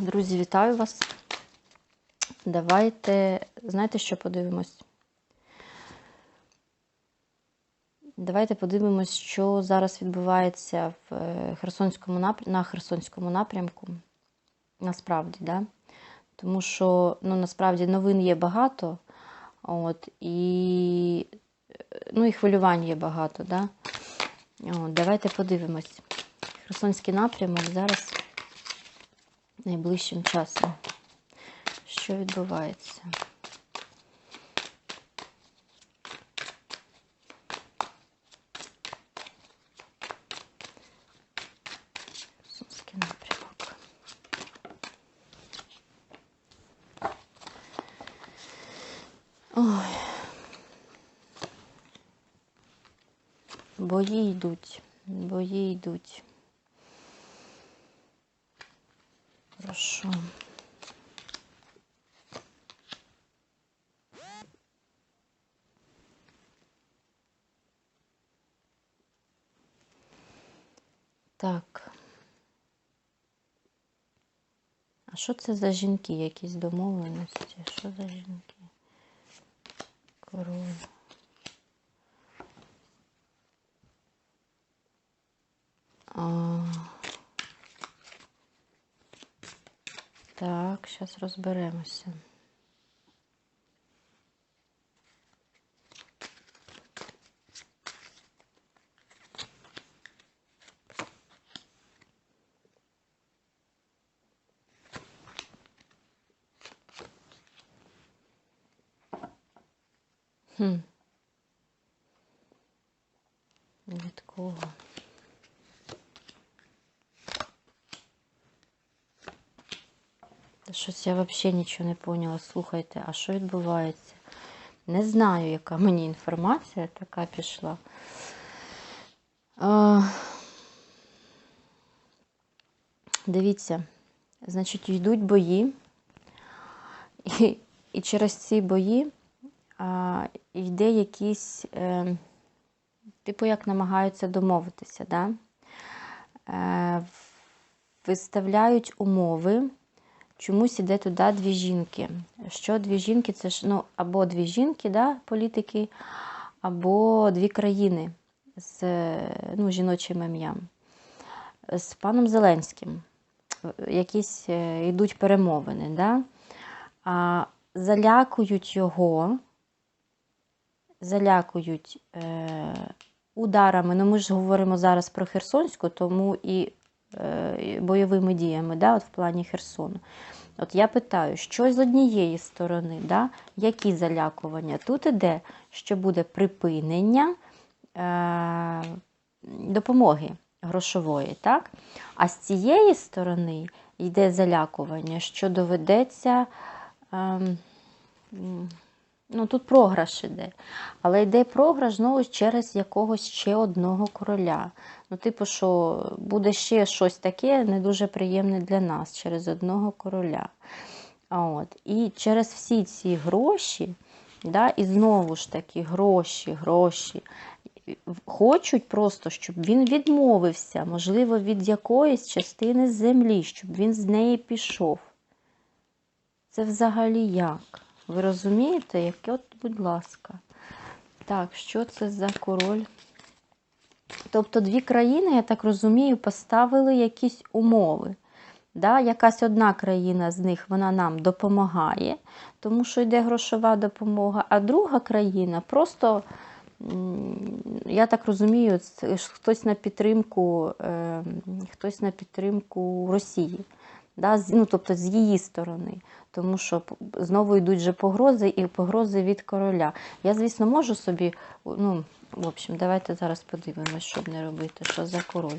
Друзі, вітаю вас. Давайте, знаєте, що подивимось? Давайте подивимось, що зараз відбувається в е, Херсонському напрямку, на Херсонському напрямку. Насправді, да? Тому що ну, насправді новин є багато, от, і, ну, і хвилювань є багато. Да? От, давайте подивимось. Херсонський напрямок зараз найближчим часом. Що відбувається? Херсонський напрямок. Ой. Бої йдуть, бої йдуть. Хорошо. Так. А що це за жінки? Якісь домовленості? Що за жінки? Король. Так, зараз розберемося. Хм. Від кого? Та Я взагалі нічого не поняла. Слухайте, а що відбувається? Не знаю, яка мені інформація така пішла. Дивіться, значить, йдуть бої, і, і через ці бої а, йде якісь, е, типу, як намагаються домовитися, да? е, виставляють умови. Чомусь іде туди дві жінки. Що дві жінки? Це ж ну, або дві жінки, да, політики, або дві країни з ну, жіночим ім'ям. З паном Зеленським. Якісь е, йдуть перемовини. Да? А, залякують його, залякують е, ударами. Ну, ми ж говоримо зараз про Херсонську, тому і бойовими діями да, от в плані Херсону. От я питаю, що з однієї сторони, да, які залякування? Тут іде, що буде припинення е, допомоги грошової, так? А з цієї сторони йде залякування, що доведеться. Е, ну, тут програш іде. Але йде програш знову через якогось ще одного короля. Ну, типу, що буде ще щось таке не дуже приємне для нас через одного короля. А от. І через всі ці гроші, да, і знову ж таки, гроші, гроші. Хочуть просто, щоб він відмовився, можливо, від якоїсь частини землі, щоб він з неї пішов. Це взагалі як? Ви розумієте, яке от, будь ласка. Так, що це за король? Тобто дві країни, я так розумію, поставили якісь умови. Да? Якась одна країна з них вона нам допомагає, тому що йде грошова допомога, а друга країна просто, я так розумію, хтось на підтримку, е, хтось на підтримку Росії. Да? Ну, Тобто з її сторони. Тому що знову йдуть вже погрози і погрози від короля. Я, звісно, можу собі, ну, в общем, давайте зараз подивимось, щоб не робити, що за король.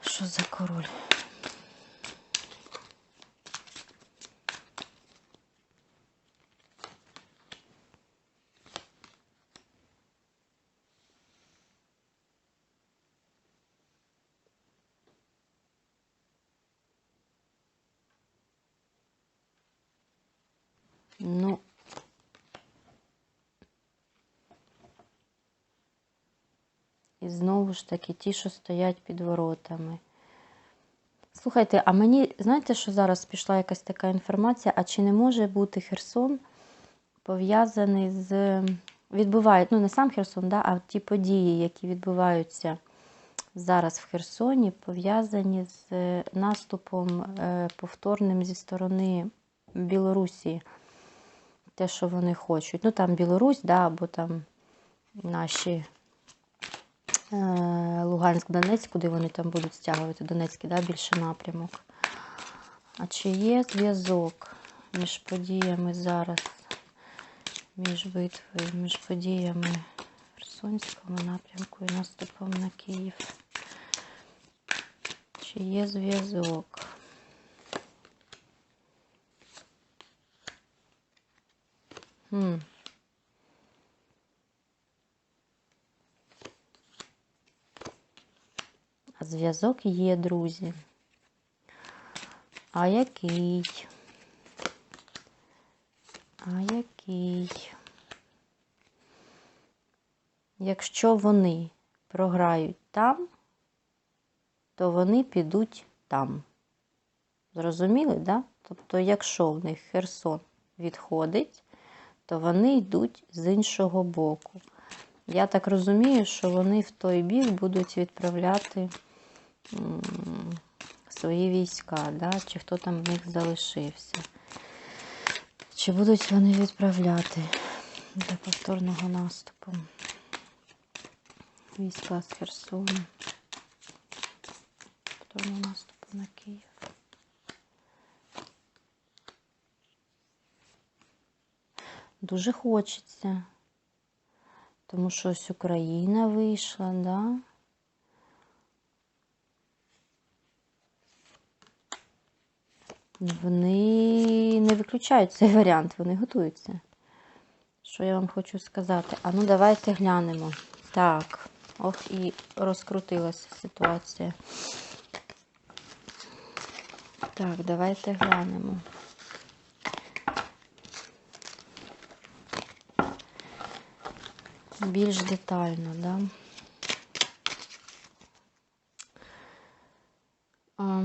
Що за король? Ну, і знову ж таки ті, що стоять під воротами. Слухайте, а мені, знаєте, що зараз пішла якась така інформація, а чи не може бути Херсон пов'язаний з. Відбувають, ну не сам Херсон, да, а ті події, які відбуваються зараз в Херсоні, пов'язані з е, наступом е, повторним зі сторони Білорусі. Те, що вони хочуть. Ну, там Білорусь, да, або там наші е, Луганськ, Донецьк, куди вони там будуть стягувати, Донецький, да, більше напрямок. А чи є зв'язок між подіями зараз, між битвою, між подіями в Херсонському напрямку і наступом на Київ? Чи є зв'язок? Хм. Зв'язок є, друзі. А який? А який? Якщо вони програють там, то вони підуть там. Зрозуміли, да? Тобто, якщо в них Херсон відходить, то вони йдуть з іншого боку. Я так розумію, що вони в той бік будуть відправляти свої війська, да? чи хто там в них залишився. Чи будуть вони відправляти для повторного наступу? Війська з Херсону. Повторного наступу на Київ. Дуже хочеться. Тому що ось Україна вийшла, да? Вони не виключають цей варіант, вони готуються. Що я вам хочу сказати? А ну давайте глянемо. Так, ох, і розкрутилася ситуація. Так, давайте глянемо. Більш детально, да? А,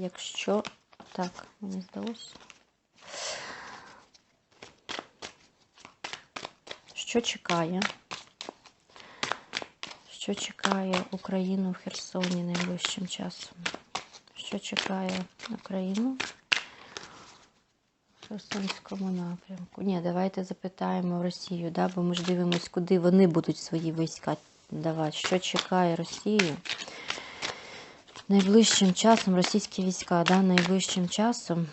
якщо так, мені здалося. Що чекає? Що чекає Україну в Херсоні найближчим часом? Що чекає Україну в Херсонському напрямку? Ні, давайте запитаємо Росію, да? бо ми ж дивимося, куди вони будуть свої війська давати. Що чекає Росію? Найближчим часом російські війська, да? найближчим часом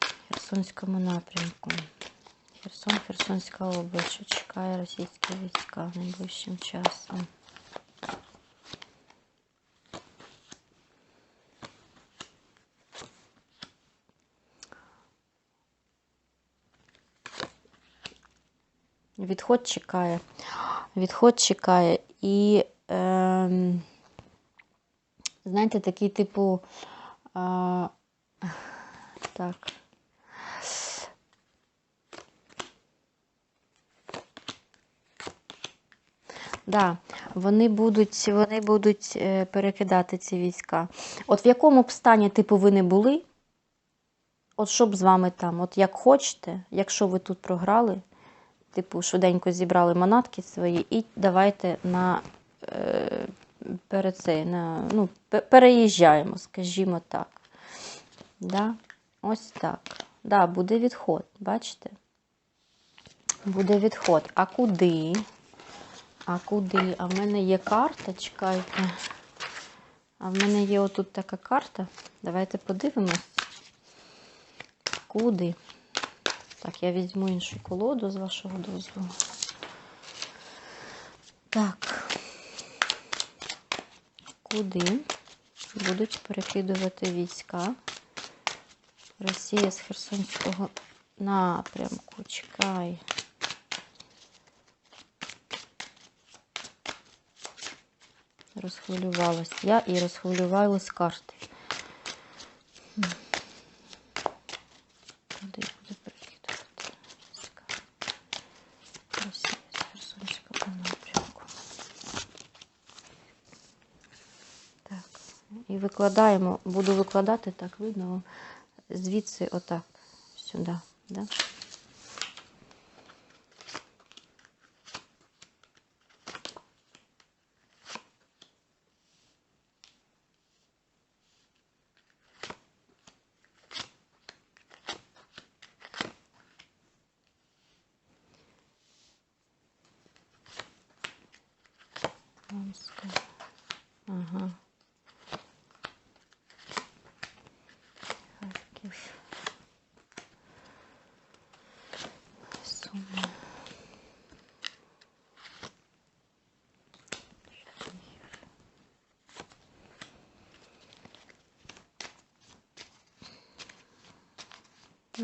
в Херсонському напрямку. Херсон, Херсонська область, що чекає російські війська найближчим часом. Відход чекає. Відход чекає. І, е, знаєте, такий типу. Е, так. Да, вони будуть, вони будуть е, перекидати ці війська. От в якому б стані, типу, ви не були, от що б з вами там, от як хочете, якщо ви тут програли, типу, швиденько зібрали манатки свої, і давайте на е, перед цей, на, ну, переїжджаємо, скажімо так. Да? Ось так. Да, буде відход, бачите? Буде відход. А куди? А куди? А в мене є карта, чекайте. А в мене є отут така карта. Давайте подивимось. Куди? Так, я візьму іншу колоду з вашого дозволу. Так. Куди будуть перекидувати війська? Росія з Херсонського напрямку. Чекай. Розхвилювалась я і розхвилювалась карти. Куди буде перекидувати? Росія з Херсонського напрямку. Викладаємо, буду викладати, так видно, звідси отак, сюди. Да? Ага.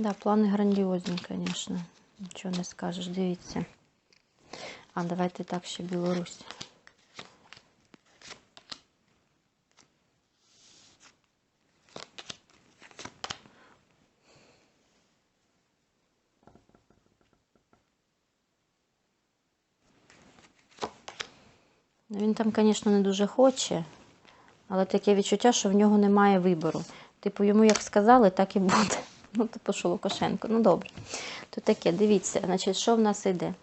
Да, плани грандіозні, звісно. Нічого не скажеш, дивіться. А, давайте так ще Білорусь. Ну, Він там, звісно, не дуже хоче, але таке відчуття, що в нього немає вибору. Типу, йому як сказали, так і буде. Ну, типу, що Лукашенко. Ну, добре. То таке, дивіться, значить, що в нас йде?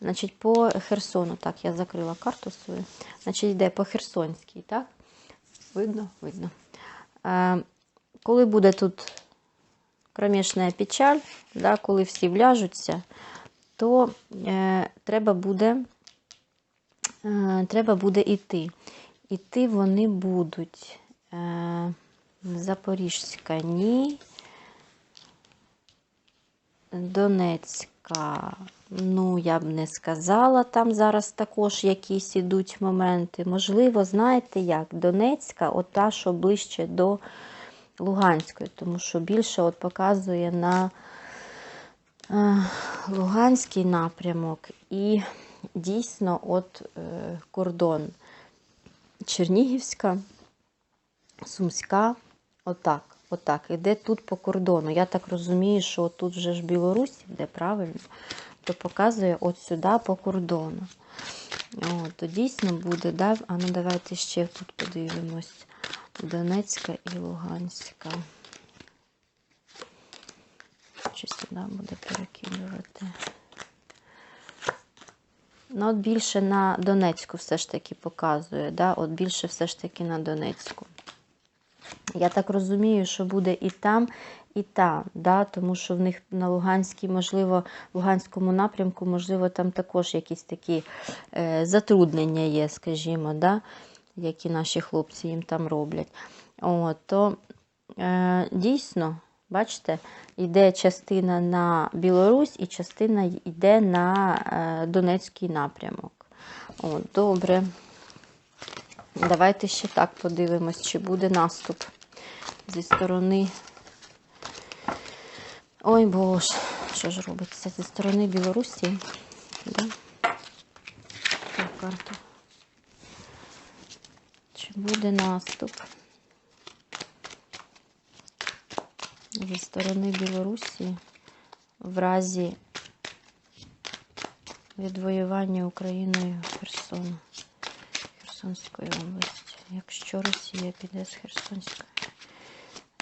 Значить, по Херсону, так, я закрила карту свою. Значить, йде по Херсонській, так? Видно? Видно. Е, коли буде тут кромішна печаль, да, коли всі вляжуться, то е, треба буде е, треба буде йти. Іти вони будуть е, Запорізька, ні. Донецька, ну, я б не сказала, там зараз також якісь ідуть моменти. Можливо, знаєте як? Донецька, от та, що ближче до Луганської, тому що більше от показує на е, Луганський напрямок і дійсно от е, кордон Чернігівська, Сумська, отак. Отак, іде тут по кордону. Я так розумію, що тут вже ж Білорусь йде правильно, то показує от сюди по кордону. О, то дійсно буде, да? а ну давайте ще тут подивимось. Донецька і Луганська. Чи сюди буде перекидувати? Ну, от більше на Донецьку все ж таки показує, да? от більше все ж таки на Донецьку. Я так розумію, що буде і там, і там, да? тому що в них на Луганській, можливо, в Луганському напрямку, можливо, там також якісь такі е, затруднення є, скажімо, да? які наші хлопці їм там роблять. О, то е, дійсно, бачите, йде частина на Білорусь і частина йде на е, Донецький напрямок. О, добре. Давайте ще так подивимось, чи буде наступ зі сторони. Ой Боже, що ж робиться? Зі сторони Білорусі. Да? Так, карту. Чи буде наступ? Зі сторони Білорусі в разі відвоювання Україною Херсону. Херсонської області. Якщо Росія піде з Херсонської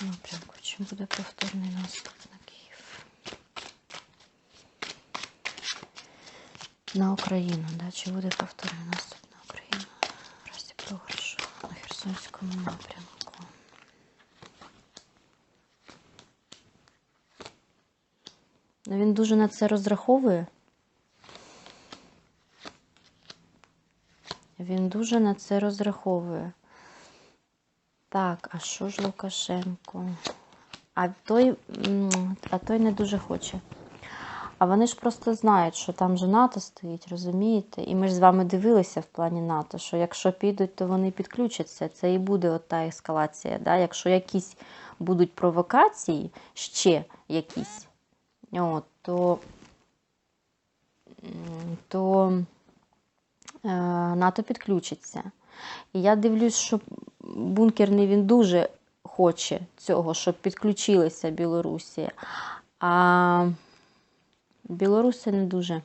напрямку, чи буде повторний наступ на Київ? На Україну, да? чи буде повторний наступ на Україну? Разі програшу на Херсонському напрямку. Ну, Він дуже на це розраховує. Він дуже на це розраховує. Так, а що ж Лукашенко? А той, а той не дуже хоче. А вони ж просто знають, що там же НАТО стоїть, розумієте? І ми ж з вами дивилися в плані НАТО, що якщо підуть, то вони підключаться. Це і буде от та ескалація. Да? Якщо якісь будуть провокації, ще якісь, от, то, то НАТО підключиться. І я дивлюсь, що бункерний він дуже хоче цього, щоб підключилися Білорусі. А білоруси не дуже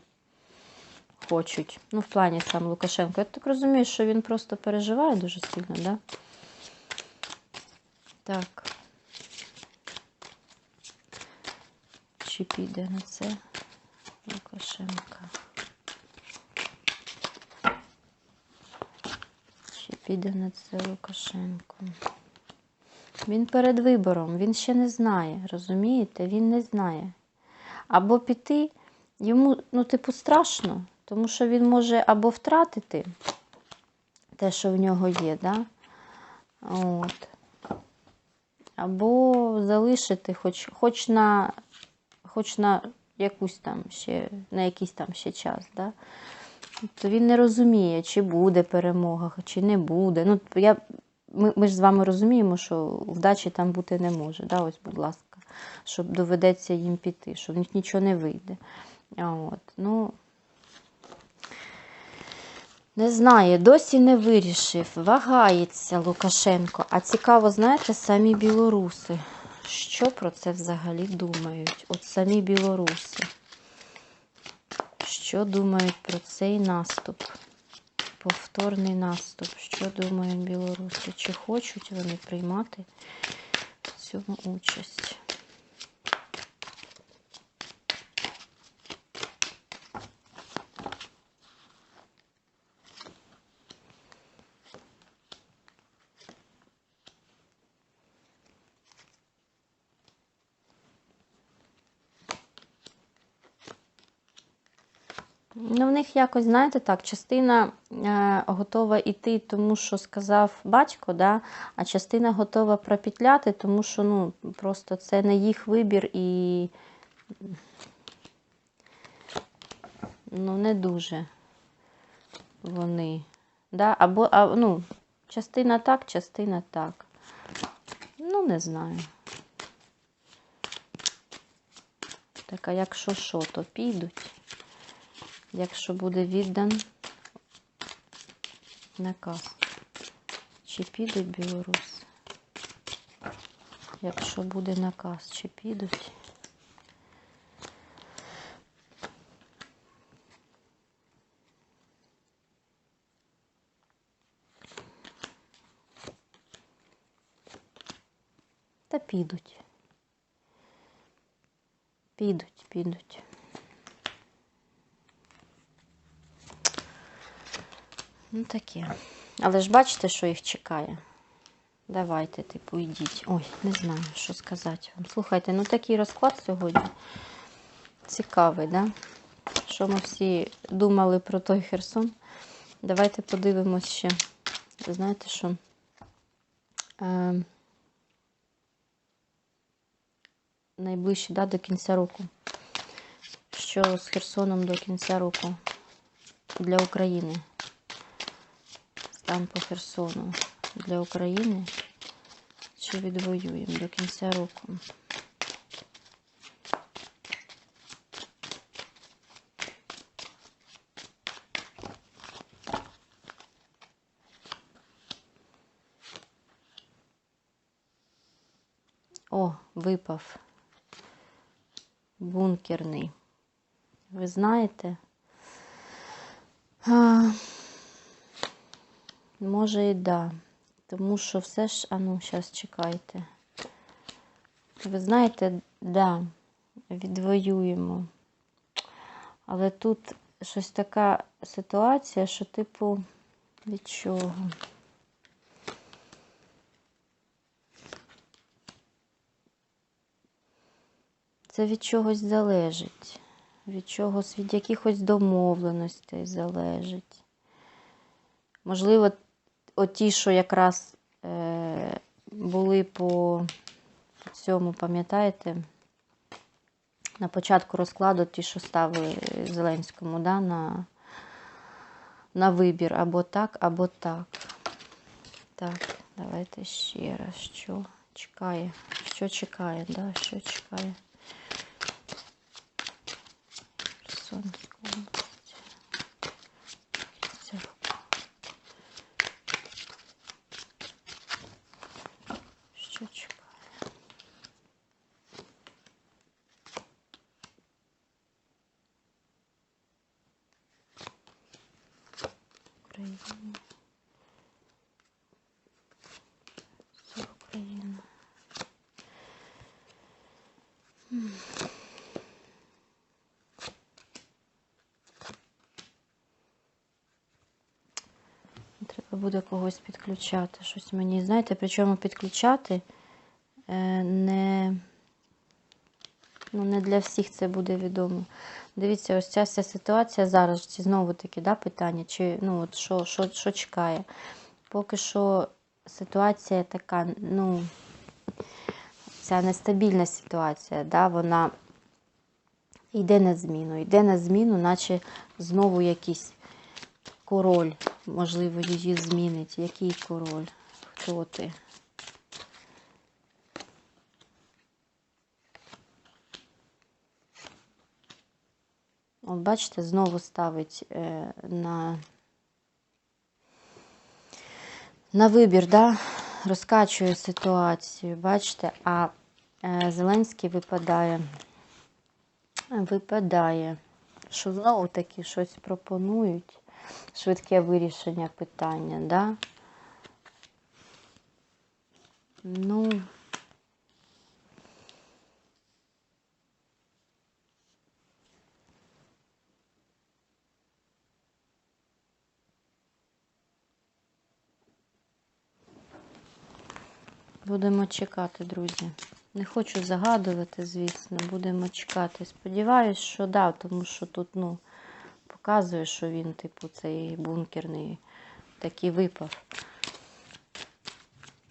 хочуть. Ну, в плані сам Лукашенко. Я так розумію, що він просто переживає дуже сильно, да? Так. Чи піде на це Лукашенка? Піде на це Лукашенко? Він перед вибором, він ще не знає, розумієте? Він не знає. Або піти, йому, ну, типу, страшно, тому що він може або втратити те, що в нього є, да? От. Або залишити хоч, хоч на хоч на якусь там ще, на якийсь там ще час, да? То він не розуміє, чи буде перемога, чи не буде. Ну, я, ми, ми ж з вами розуміємо, що вдачі там бути не може. Да? Ось, будь ласка, щоб доведеться їм піти, що в них нічого не вийде. От, ну, не знає, досі не вирішив. Вагається Лукашенко. А цікаво, знаєте, самі білоруси. Що про це взагалі думають? От самі білоруси. Що думають про цей наступ? Повторний наступ. Що думають білоруси? Чи хочуть вони приймати в цьому участь? Ну, в них якось, знаєте, так, частина е, готова йти, тому що сказав батько, да, а частина готова пропетляти, тому що ну, просто це не їх вибір і ну, не дуже вони. Да? Або, а, ну, частина так, частина так. Ну, не знаю. Так, а якщо що, то підуть якщо буде віддан наказ. Чи підуть білоруси? Якщо буде наказ, чи підуть? Та підуть. Підуть, підуть. Ну таке. Але ж бачите, що їх чекає. Давайте, типу, йдіть. Ой, не знаю, що сказати вам. Слухайте, ну такий розклад сьогодні. Цікавий, да? Що ми всі думали про той Херсон. Давайте подивимось ще. Знаєте, що е, найближче да, до кінця року. Що з Херсоном до кінця року для України? Там по Херсону для України. Чи відвоюємо до кінця року? О, випав бункерний. Ви знаєте? А... Може і да. Тому що все ж, а ну, зараз чекайте. Ви знаєте, да, відвоюємо. Але тут щось така ситуація, що, типу, від чого? Це від чогось залежить. Від чогось, від якихось домовленостей залежить. Можливо, оті, що якраз е, були по цьому, пам'ятаєте, на початку розкладу ті, що ставили Зеленському, да, на, на вибір. Або так, або так. Так, давайте ще раз, що чекає, що чекає, да, що чекає. Херсонська Треба буде когось підключати. Щось мені, знаєте, причому підключати е, не ну, не для всіх це буде відомо. Дивіться, ось ця вся ситуація зараз, ці знову-таки да, питання, чи ну, от що, що, що чекає. Поки що ситуація така, ну ця нестабільна ситуація, да, вона йде на зміну, йде на зміну, наче знову якийсь король, можливо, її змінить. Який король? Хто ти? От бачите, знову ставить е, на, на вибір, да? розкачує ситуацію, бачите, а Зеленський випадає, випадає, що знову таки щось пропонують, швидке вирішення питання, да? Ну, Будемо чекати, друзі. Не хочу загадувати, звісно, будемо чекати. Сподіваюсь, що да, тому що тут, ну, показує, що він, типу, цей бункерний такий випав.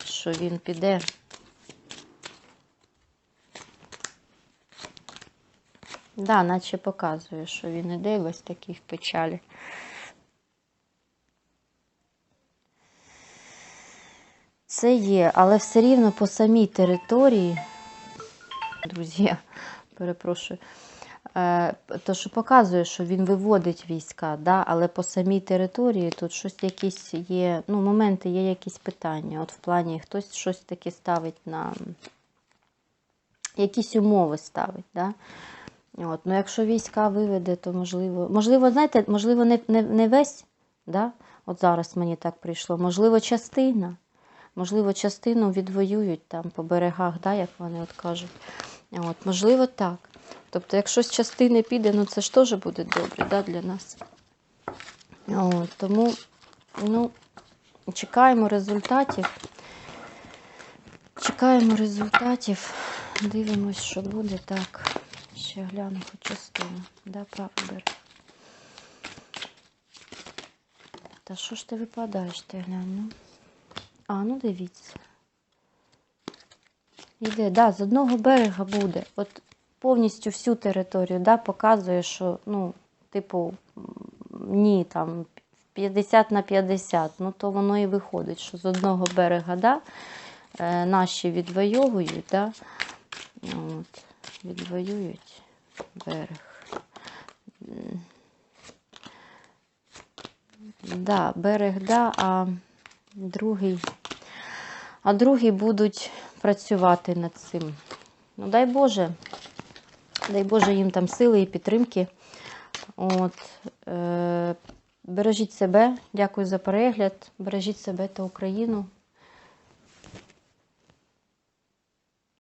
Що він піде. Да, наче показує, що він іде ось такий в печалі. Це є, але все рівно по самій території, друзі, перепрошую, е, то, що показує, що він виводить війська, да, але по самій території тут щось якісь є, ну, моменти є якісь питання. От в плані хтось щось таке ставить на якісь умови ставить. Да? От, ну, якщо війська виведе, то можливо, можливо, знаєте, можливо, не, не, не весь, да? от зараз мені так прийшло, можливо, частина. Можливо, частину відвоюють там по берегах, да, як вони от кажуть. От, можливо, так. Тобто, якщо з частини піде, ну це ж теж буде добре да, для нас. От, тому ну, чекаємо результатів. Чекаємо результатів. Дивимось, що буде. Так, ще гляну хоч частину. Да, берег. Та що ж ти випадаєш, ти глянь, ну? А, ну дивіться. Іде, да, з одного берега буде. От повністю всю територію, да, показує, що, ну, типу, ні, там 50 на 50, ну то воно і виходить, що з одного берега, да, е, наші відвоюють, да, от, відвоюють берег. Да, берег, да, а другий, а другий будуть працювати над цим. Ну, дай Боже, дай Боже їм там сили і підтримки. От, е, бережіть себе, дякую за перегляд. Бережіть себе та Україну.